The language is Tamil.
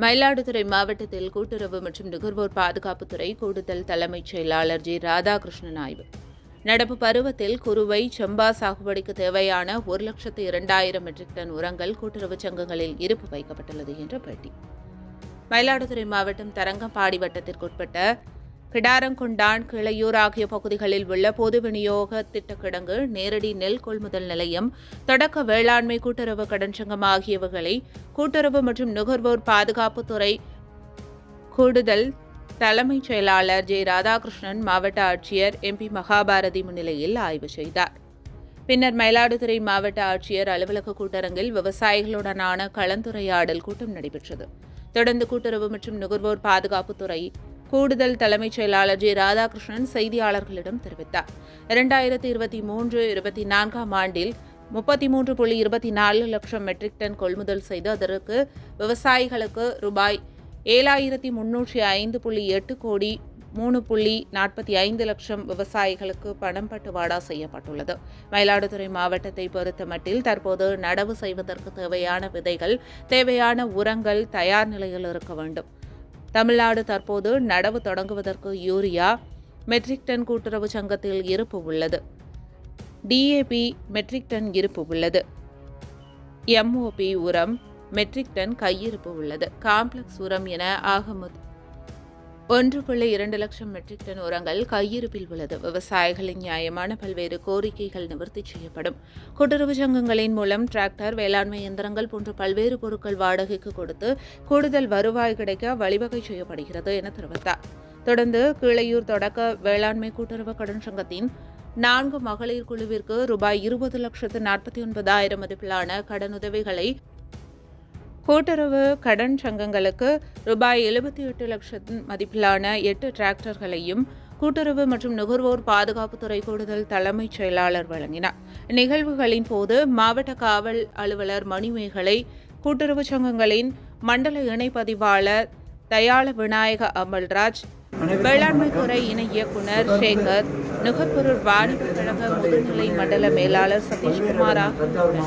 மயிலாடுதுறை மாவட்டத்தில் கூட்டுறவு மற்றும் நுகர்வோர் பாதுகாப்புத்துறை கூடுதல் தலைமைச் செயலாளர் ஜி ராதாகிருஷ்ணன் ஆய்வு. நடப்பு பருவத்தில் குறுவை செம்பா சாகுபடிக்கு தேவையான ஒரு லட்சத்து இரண்டாயிரம் மெட்ரிக் டன் உரங்கள் கூட்டுறவு சங்கங்களில் இருப்பு வைக்கப்பட்டுள்ளது என்று பேட்டி. மயிலாடுதுறை மாவட்டம் தரங்கம்பாடி வட்டத்திற்குட்பட்ட கிடாரங்கொண்டான் கிளையூர் ஆகிய பகுதிகளில் உள்ள பொது விநியோக திட்ட கிடங்கு நேரடி நெல் கொள்முதல் நிலையம் தொடக்க வேளாண்மை கூட்டுறவு கடன் சங்கம் ஆகியவைகளை கூட்டுறவு மற்றும் நுகர்வோர் பாதுகாப்புத்துறை கூடுதல் தலைமைச் செயலாளர் ஜெ. ராதாகிருஷ்ணன் மாவட்ட ஆட்சியர் எம்பி மகாபாரதி முன்னிலையில் ஆய்வு செய்தார். பின்னர் மயிலாடுதுறை மாவட்ட ஆட்சியர் அலுவலக கூட்டரங்கில் விவசாயிகளுடனான கலந்துரையாடல் கூட்டம் நடைபெற்றது. தொடர்ந்து கூட்டுறவு மற்றும் நுகர்வோர் பாதுகாப்புத்துறை கூடுதல் தலைமைச் செயலாளர் ஜி ராதாகிருஷ்ணன் செய்தியாளர்களிடம் தெரிவித்தார். இரண்டாயிரத்தி இருபத்தி மூன்று இருபத்தி நான்காம் ஆண்டில் முப்பத்தி மூன்று புள்ளி இருபத்தி நாலு லட்சம் மெட்ரிக் டன் கொள்முதல் செய்து அதற்கு விவசாயிகளுக்கு ரூபாய் ஏழாயிரத்தி முன்னூற்றி ஐந்து புள்ளி எட்டு கோடி மூணு புள்ளி நாற்பத்தி ஐந்து லட்சம் விவசாயிகளுக்கு பணம் பட்டுவாடா செய்யப்பட்டுள்ளது. மயிலாடுதுறை மாவட்டத்தை பொறுத்தமட்டில் தற்போது நடவு செய்வதற்கு தேவையான விதைகள் தேவையான உரங்கள் தயார் நிலையில் இருக்க வேண்டும். தமிழ்நாடு தற்போது நடவு தொடங்குவதற்கு யூரியா மெட்ரிக் டன் கூட்டுறவு சங்கத்தில் இருப்பு உள்ளது. டிஏபி மெட்ரிக் டன் இருப்பு உள்ளது. எம்ஓபி உரம் மெட்ரிக் டன் கையிருப்பு உள்ளது. காம்ப்ளெக்ஸ் உரம் என ஆக ஒன்று புள்ளி இரண்டு லட்சம் மெட்ரிக் டன் உரங்கள் கையிருப்பில் உள்ளது. விவசாயிகளின் நியாயமான பல்வேறு கோரிக்கைகள் நிவர்த்தி செய்யப்படும். கூட்டுறவு சங்கங்களின் மூலம் டிராக்டர் வேளாண்மை இயந்திரங்கள் போன்ற பல்வேறு பொருட்கள் வாடகைக்கு கொடுத்து கூடுதல் வருவாய் கிடைக்க வழிவகை செய்யப்படுகிறது என தெரிவித்தார். தொடர்ந்து கீழையூர் தொடக்க வேளாண்மை கூட்டுறவு கடன் சங்கத்தின் நான்கு மகளிர் குழுவிற்கு ரூபாய் இருபது லட்சத்து நாற்பத்தி ஒன்பதாயிரம் மதிப்பிலான கடனுதவிகளை கூட்டுறவு கடன் சங்கங்களுக்கு ரூபாய் எழுபத்தி எட்டு லட்சம் மதிப்பிலான எட்டு டிராக்டர்களையும் கூட்டுறவு மற்றும் நுகர்வோர் பாதுகாப்புத்துறை கூடுதல் தலைமைச் செயலாளர் வழங்கினார். நிகழ்வுகளின் போது மாவட்ட காவல் அலுவலர் மணிமேகலை கூட்டுறவு சங்கங்களின் மண்டல இணைப்பதிவாளர் தயாள விநாயக அமல்ராஜ் வேளாண்மை துறை இணை இயக்குனர் சேகர் நுகர்பொருள் வாணிப கழக முதுநிலை மண்டல மேலாளர் சதீஷ்குமார் ஆகியோர்